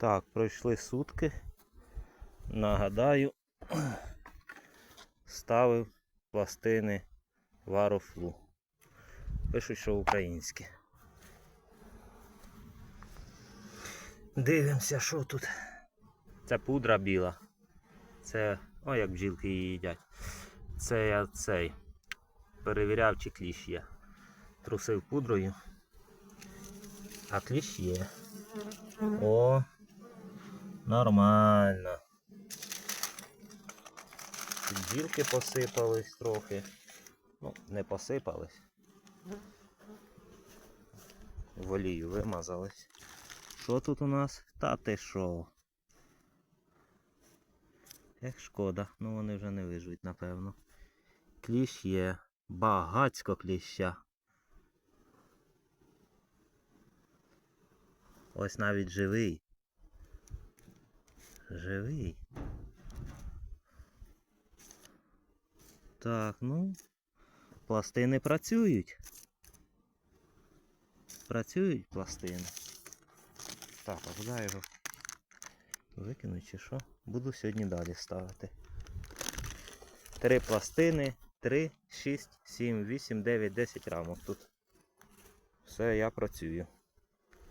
Так, пройшли сутки. Нагадаю, ставив пластини варофлу. Пишуть, що українські. Дивимося, що тут. Це пудра біла. Це. О, як бджілки її їдять. Це я цей. Перевіряв, чи кліщ є. Трусив пудрою. А кліщ є. О, нормально. Тут Бджілки посипались трохи. Ну, не посипались. В олію вимазались. Що тут у нас? Та ти що? Як шкода, ну вони вже не виживуть, напевно. Кліщ є. Багацько кліща. Ось навіть живий. Живий. Так, ну. Пластини працюють. Працюють пластини. Так, а куди його викинуть чи що? Буду сьогодні далі ставити. Три пластини, 3, 6, 7, 8, 9, 10 рамок тут. Все, я працюю.